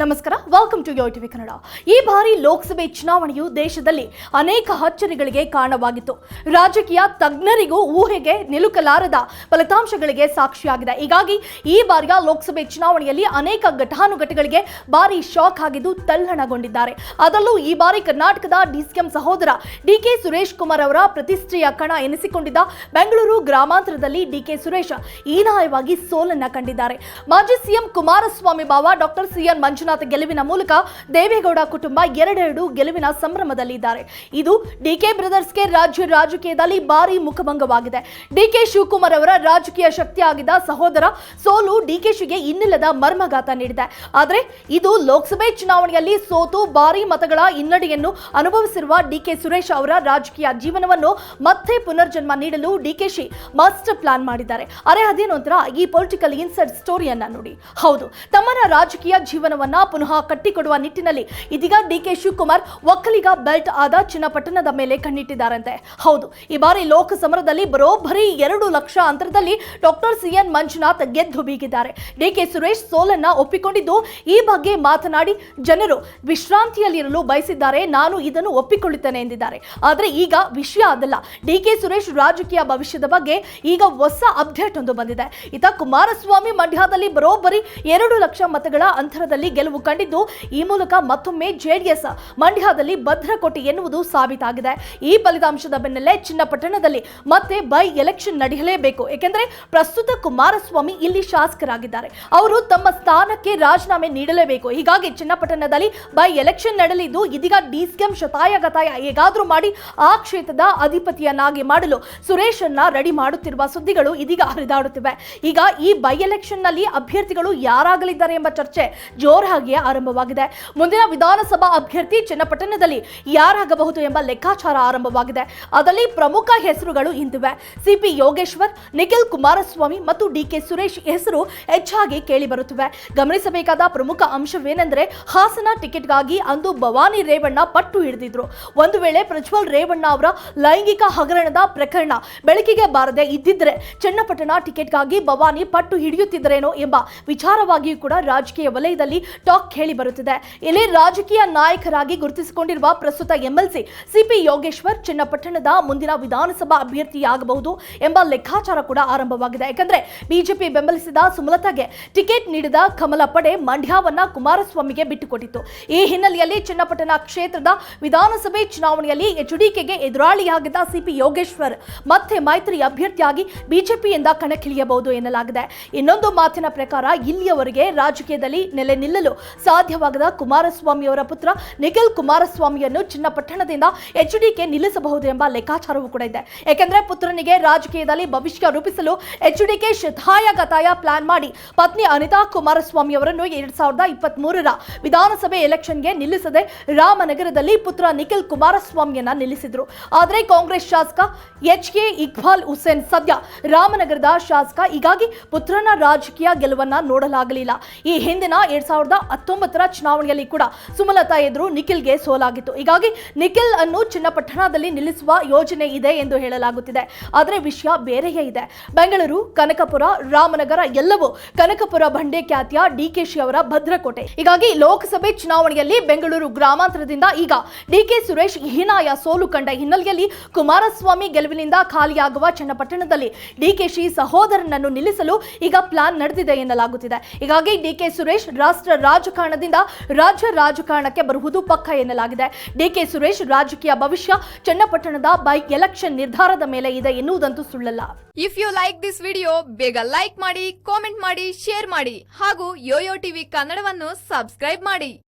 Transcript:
ನಮಸ್ಕಾರ welcome to Yo TV Kannada ಈ ಬಾರಿ ಲೋಕಸಭೆ ಚುನಾವಣೆಯು ದೇಶದಲ್ಲಿ ಅನೇಕ ಅಚ್ಚರಿಗಳಿಗೆ ಕಾರಣವಾಗಿತ್ತು. ರಾಜಕೀಯ ತಜ್ಞರಿಗೂ ಊಹೆಗೆ ನಿಲುಕಲಾರದ ಫಲಿತಾಂಶಗಳಿಗೆ ಸಾಕ್ಷಿಯಾಗಿದೆ. ಹೀಗಾಗಿ ಈ ಬಾರಿಯ ಲೋಕಸಭೆ ಚುನಾವಣೆಯಲ್ಲಿ ಅನೇಕ ಘಟಾನುಘಟಿಗಳಿಗೆ ಭಾರಿ ಶಾಕ್ ಆಗಿದ್ದು ತಲ್ಲಣಗೊಂಡಿದ್ದಾರೆ. ಅದರಲ್ಲೂ ಈ ಬಾರಿ ಕರ್ನಾಟಕದ ಡಿಸಿಎಂ ಸಹೋದರ ಡಿಕೆ ಸುರೇಶ್ ಕುಮಾರ್ ಅವರ ಪ್ರತಿಷ್ಠೆಯ ಕಣ ಎನಿಸಿಕೊಂಡಿದ್ದ ಬೆಂಗಳೂರು ಗ್ರಾಮಾಂತರದಲ್ಲಿ ಡಿಕೆ ಸುರೇಶ್ ಹೀನಾಯವಾಗಿ ಸೋಲನ್ನ ಕಂಡಿದ್ದಾರೆ. ಮಾಜಿ ಸಿಎಂ ಕುಮಾರಸ್ವಾಮಿ ಬಾವ ಡಾಕ್ಟರ್ ಸಿಎನ್ ಮಂಜುನಾಥ್ ಗೆಲುವಿನ ಮೂಲಕ ದೇವೇಗೌಡ ಕುಟುಂಬ ಎರಡೆರಡು ಗೆಲುವಿನ ಸಂಭ್ರಮದಲ್ಲಿದ್ದಾರೆ. ಇದು ಡಿಕೆ ಬ್ರದರ್ಸ್ಗೆ ರಾಜ್ಯ ರಾಜಕೀಯದಲ್ಲಿ ಭಾರಿ ಮುಖಭಂಗವಾಗಿದೆ. ಡಿಕೆ ಶಿವಕುಮಾರ್ ಅವರ ರಾಜಕೀಯ ಶಕ್ತಿಯಾಗಿದ್ದ ಸಹೋದರ ಸೋಲು ಡಿಕೆಶಿಗೆ ಇನ್ನಿಲ್ಲದ ಮರ್ಮಘಾತ ನೀಡಿದೆ. ಆದರೆ ಇದು ಲೋಕಸಭೆ ಚುನಾವಣೆಯಲ್ಲಿ ಸೋತು ಭಾರಿ ಮತಗಳ ಹಿನ್ನಡೆಯನ್ನು ಅನುಭವಿಸಿರುವ ಡಿಕೆ ಸುರೇಶ್ ಅವರ ರಾಜಕೀಯ ಜೀವನವನ್ನು ಮತ್ತೆ ಪುನರ್ಜನ್ಮ ನೀಡಲು ಡಿಕೆಶಿ ಮಾಸ್ಟರ್ ಪ್ಲಾನ್ ಮಾಡಿದ್ದಾರೆ. ಅರೆ ಅದೇನು ಅಂತರ ಈ ಪೊಲಿಟಿಕಲ್ ಇನ್ಸೈಡ್ ಸ್ಟೋರಿಯನ್ನ ನೋಡಿ. ಹೌದು, ತಮ್ಮನ ರಾಜಕೀಯ ಜೀವನವನ್ನ ಪುನಃ ಕಟ್ಟಿಕೊಡುವ ನಿಟ್ಟಿನಲ್ಲಿ ಇದೀಗ ಡಿಕೆ ಶಿವಕುಮಾರ್ ಒಕ್ಕಲಿಗ ಬೆಲ್ಟ್ ಆದ ಚಿನ್ನಪಟ್ಟಣದ ಮೇಲೆ ಕಣ್ಣಿಟ್ಟಿದ್ದಾರಂತೆ. ಹೌದು, ಈ ಬಾರಿ ಲೋಕಸಮರದಲ್ಲಿ ಬರೋಬ್ಬರಿ ಎರಡು ಲಕ್ಷ ಅಂತರದಲ್ಲಿ ಡಾಕ್ಟರ್ ಸಿ ಎನ್ ಮಂಜುನಾಥ್ ಗೆದ್ದು ಬೀಗಿದ್ದಾರೆ. ಡಿಕೆ ಸುರೇಶ್ ಸೋಲನ್ನ ಒಪ್ಪಿಕೊಂಡಿದ್ದು ಈ ಬಗ್ಗೆ ಮಾತನಾಡಿ ಜನರು ವಿಶ್ರಾಂತಿಯಲ್ಲಿರಲು ಬಯಸಿದ್ದಾರೆ, ನಾನು ಇದನ್ನು ಒಪ್ಪಿಕೊಳ್ಳುತ್ತೇನೆ ಎಂದಿದ್ದಾರೆ. ಆದರೆ ಈಗ ವಿಷಯ ಅದಲ್ಲ. ಡಿಕೆ ಸುರೇಶ್ ರಾಜಕೀಯ ಭವಿಷ್ಯದ ಬಗ್ಗೆ ಈಗ ಹೊಸ ಅಪ್ಡೇಟ್ ಒಂದು ಬಂದಿದೆ. ಇತ ಕುಮಾರಸ್ವಾಮಿ ಮಂಡ್ಯದಲ್ಲಿ ಬರೋಬ್ಬರಿ ಎರಡು ಲಕ್ಷ ಮತಗಳ ಅಂತರದಲ್ಲಿ ಗೆಲುವು ಕಂಡಿದ್ದು ಈ ಮೂಲಕ ಮತ್ತೊಮ್ಮೆ ಜೆಡಿಎಸ್ ಮಂಡ್ಯದಲ್ಲಿ ಭದ್ರಕೋಟೆ ಎನ್ನುವುದು ಸಾಬೀತಾಗಿದೆ. ಈ ಫಲಿತಾಂಶದ ಬೆನ್ನಲ್ಲೇ ಚಿನ್ನಪಟ್ಟಣದಲ್ಲಿ ಮತ್ತೆ ಬೈ ಎಲೆಕ್ಷನ್ ನಡೆಯಲೇಬೇಕು. ಏಕೆಂದರೆ ಪ್ರಸ್ತುತ ಕುಮಾರಸ್ವಾಮಿ ಇಲ್ಲಿ ಶಾಸಕರಾಗಿದ್ದಾರೆ. ಅವರು ತಮ್ಮ ಸ್ಥಾನಕ್ಕೆ ರಾಜೀನಾಮೆ ನೀಡಲೇಬೇಕು. ಹೀಗಾಗಿ ಚಿನ್ನಪಟ್ಟಣದಲ್ಲಿ ಬೈ ಎಲೆಕ್ಷನ್ ನಡೆಯಲಿದ್ದು ಇದೀಗ ಡಿಸಿಎಂ ಶತಾಯಗತಾಯ ಹೇಗಾದ್ರೂ ಮಾಡಿ ಆ ಕ್ಷೇತ್ರದ ಅಧಿಪತಿಯನ್ನಾಗಿ ಮಾಡಲು ಸುರೇಶನ್ನ ರೆಡಿ ಮಾಡುತ್ತಿರುವ ಸುದ್ದಿಗಳು ಇದೀಗ ಹರಿದಾಡುತ್ತಿವೆ. ಈಗ ಈ ಬೈ ಎಲೆಕ್ಷನ್ನಲ್ಲಿ ಅಭ್ಯರ್ಥಿಗಳು ಯಾರಾಗಲಿದ್ದಾರೆ ಎಂಬ ಚರ್ಚೆ ಜೋರಾಗಿ ಆರಂಭವಾಗಿದೆ. ಮುಂದಿನ ವಿಧಾನಸಭಾ ಅಭ್ಯರ್ಥಿ ಚನ್ನಪಟ್ಟಣದಲ್ಲಿ ಯಾರಾಗಬಹುದು ಎಂಬ ಲೆಕ್ಕಾಚಾರ ಆರಂಭವಾಗಿದೆ. ಅದರಲ್ಲಿ ಪ್ರಮುಖ ಹೆಸರುಗಳು ಇಂದಿವೆ. ಸಿಪಿ ಯೋಗೇಶ್ವರ್, ನಿಖಿಲ್ ಕುಮಾರಸ್ವಾಮಿ ಮತ್ತು ಡಿಕೆ ಸುರೇಶ್ ಹೆಸರು ಹೆಚ್ಚಾಗಿ ಕೇಳಿ ಬರುತ್ತಿವೆ ಗಮನಿಸಬೇಕಾದ ಪ್ರಮುಖ ಅಂಶವೇನೆಂದರೆ ಹಾಸನ ಟಿಕೆಟ್ಗಾಗಿ ಅಂದು ಭವಾನಿ ರೇವಣ್ಣ ಪಟ್ಟು ಹಿಡಿದಿದ್ರು. ಒಂದು ವೇಳೆ ಪ್ರಜ್ವಲ್ ರೇವಣ್ಣ ಅವರ ಲೈಂಗಿಕ ಹಗರಣದ ಪ್ರಕರಣ ಬೆಳಕಿಗೆ ಬಾರದೆ ಇದ್ದಿದ್ರೆ ಚನ್ನಪಟ್ಟಣ ಟಿಕೆಟ್ಗಾಗಿ ಭವಾನಿ ಪಟ್ಟು ಹಿಡಿಯುತ್ತಿದ್ದರೇನೋ ಎಂಬ ವಿಚಾರವಾಗಿಯೂ ಕೂಡ ರಾಜಕೀಯ ವಲಯದಲ್ಲಿ ಟಾಕ್ ಕೇಳಿ ಬರುತ್ತಿದೆ. ಇಲ್ಲಿ ರಾಜಕೀಯ ನಾಯಕರಾಗಿ ಗುರುತಿಸಿಕೊಂಡಿರುವ ಪ್ರಸ್ತುತ ಎಂಎಲ್ಸಿ ಸಿಪಿ ಯೋಗೇಶ್ವರ್ ಚನ್ನಪಟ್ಟಣದ ಮುಂದಿನ ವಿಧಾನಸಭಾ ಅಭ್ಯರ್ಥಿಯಾಗಬಹುದು ಎಂಬ ಲೆಕ್ಕಾಚಾರ ಕೂಡ ಆರಂಭವಾಗಿದೆ. ಯಾಕಂದ್ರೆ ಬಿಜೆಪಿ ಬೆಂಬಲಿಸಿದ ಸುಮಲತಾಗೆ ಟಿಕೆಟ್ ನೀಡಿದ ಕಮಲ ಪಡೆ ಮಂಡ್ಯವನ್ನ ಕುಮಾರಸ್ವಾಮಿಗೆ ಬಿಟ್ಟುಕೊಟ್ಟಿತ್ತು. ಈ ಹಿನ್ನೆಲೆಯಲ್ಲಿ ಚನ್ನಪಟ್ಟಣ ಕ್ಷೇತ್ರದ ವಿಧಾನಸಭೆ ಚುನಾವಣೆಯಲ್ಲಿ ಎಚ್ಡಿಕೆಗೆ ಎದುರಾಳಿಯಾಗಿದ್ದ ಸಿಪಿ ಯೋಗೇಶ್ವರ್ ಮತ್ತೆ ಮೈತ್ರಿ ಅಭ್ಯರ್ಥಿಯಾಗಿ ಬಿಜೆಪಿಯಿಂದ ಕಣಕ್ಕಿಳಿಯಬಹುದು ಎನ್ನಲಾಗಿದೆ. ಇನ್ನೊಂದು ಮಾತಿನ ಪ್ರಕಾರ ಇಲ್ಲಿಯವರೆಗೆ ರಾಜಕೀಯದಲ್ಲಿ ನೆಲೆ ನಿಲ್ಲಲು ಸಾಧ್ಯವಾಗದ ಕುಮಾರಸ್ವಾಮಿ ಅವರ ಪುತ್ರ ನಿಖಿಲ್ ಕುಮಾರಸ್ವಾಮಿಯನ್ನು ಚಿನ್ನಪಟ್ಟಣದಿಂದ ಎಚ್ಡಿಕೆ ನಿಲ್ಲಿಸಬಹುದು ಎಂಬ ಲೆಕ್ಕಾಚಾರವೂ ಕೂಡ ಇದೆ. ಏಕೆಂದರೆ ಪುತ್ರನಿಗೆ ರಾಜಕೀಯದಲ್ಲಿ ಭವಿಷ್ಯ ರೂಪಿಸಲು ಎಚ್ಡಿಕೆ ಶತಾಯ ಗತಾಯ ಪ್ಲಾನ್ ಮಾಡಿ ಪತ್ನಿ ಅನಿತಾ ಕುಮಾರಸ್ವಾಮಿ ಅವರನ್ನು ಎರಡ್ ಸಾವಿರದ ಇಪ್ಪತ್ತ್ ಮೂರರ ವಿಧಾನಸಭೆ ಎಲೆಕ್ಷನ್ಗೆ ನಿಲ್ಲಿಸದೆ ರಾಮನಗರದಲ್ಲಿ ಪುತ್ರ ನಿಖಿಲ್ ಕುಮಾರಸ್ವಾಮಿಯನ್ನ ನಿಲ್ಲಿಸಿದ್ರು. ಆದರೆ ಕಾಂಗ್ರೆಸ್ ಶಾಸಕ ಎಚ್ ಕೆ ಇಕ್ಬಾಲ್ ಹುಸೇನ್ ಸದ್ಯ ರಾಮನಗರದ ಶಾಸಕ. ಹೀಗಾಗಿ ಪುತ್ರನ ರಾಜಕೀಯ ಗೆಲುವನ್ನ ನೋಡಲಾಗಲಿಲ್ಲ. ಈ ಹಿಂದಿನ ಎರಡ್ ಸಾವಿರದ ಹತ್ತೊಂಬತ್ತರ ಚುನಾವಣೆಯಲ್ಲಿ ಕೂಡ ಸುಮಲತಾ ಎದುರು ನಿಖಿಲ್ಗೆ ಸೋಲಾಗಿತ್ತು. ಹೀಗಾಗಿ ನಿಖಿಲ್ ಅನ್ನು ಚಿನ್ನಪಟ್ಟಣದಲ್ಲಿ ನಿಲ್ಲಿಸುವ ಯೋಜನೆ ಇದೆ ಎಂದು ಹೇಳಲಾಗುತ್ತಿದೆ. ಆದರೆ ವಿಷಯ ಬೇರೆಯೇ ಇದೆ. ಬೆಂಗಳೂರು, ಕನಕಪುರ, ರಾಮನಗರ ಎಲ್ಲವೂ ಕನಕಪುರ ಬಂಡೆ ಖ್ಯಾತಿಯ ಡಿಕೆಶಿ ಅವರ ಭದ್ರಕೋಟೆ. ಹೀಗಾಗಿ ಲೋಕಸಭೆ ಚುನಾವಣೆಯಲ್ಲಿ ಬೆಂಗಳೂರು ಗ್ರಾಮಾಂತರದಿಂದ ಈಗ ಡಿಕೆ ಸುರೇಶ್ ಹೀನಾಯ ಸೋಲು ಕಂಡ ಹಿನ್ನೆಲೆಯಲ್ಲಿ ಕುಮಾರಸ್ವಾಮಿ ಗೆಲುವಿನಿಂದ ಖಾಲಿಯಾಗುವ ಚನ್ನಪಟ್ಟಣದಲ್ಲಿ ಡಿಕೆಶಿ ಸಹೋದರನನ್ನು ನಿಲ್ಲಿಸಲು ಈಗ ಪ್ಲಾನ್ ನಡೆದಿದೆ ಎನ್ನಲಾಗುತ್ತಿದೆ. ಹೀಗಾಗಿ ಡಿಕೆ ಸುರೇಶ್ ರಾಷ್ಟ್ರ ರಾಜಕಾರಣದಿಂದ ರಾಜ್ಯ ರಾಜಕಾರಣಕ್ಕೆ ಬರುವುದು ಪಕ್ಕ ಎನ್ನಲಾಗಿದೆ. ಡಿಕೆ ಸುರೇಶ್, ರಾಜಕೀಯ ಭವಿಷ್ಯ, ಚನ್ನಪಟ್ಟಣದ ಬೈ ಎಲೆಕ್ಷನ್ ನಿರ್ಧಾರದ ಮೇಲೆ ಇದೆ ಎನ್ನುವುದಂತೂ ಸುಳ್ಳಲ್ಲ. If you like this video ಬೇಗ ಲೈಕ್ ಮಾಡಿ ಕಾಮೆಂಟ್ ಮಾಡಿ ಶೇರ್ ಮಾಡಿ ಹಾಗೂ ಯೋಯೋ ಟಿವಿ ಕನ್ನಡವನ್ನು ಸಬ್ಸ್ಕ್ರೈಬ್ ಮಾಡಿ.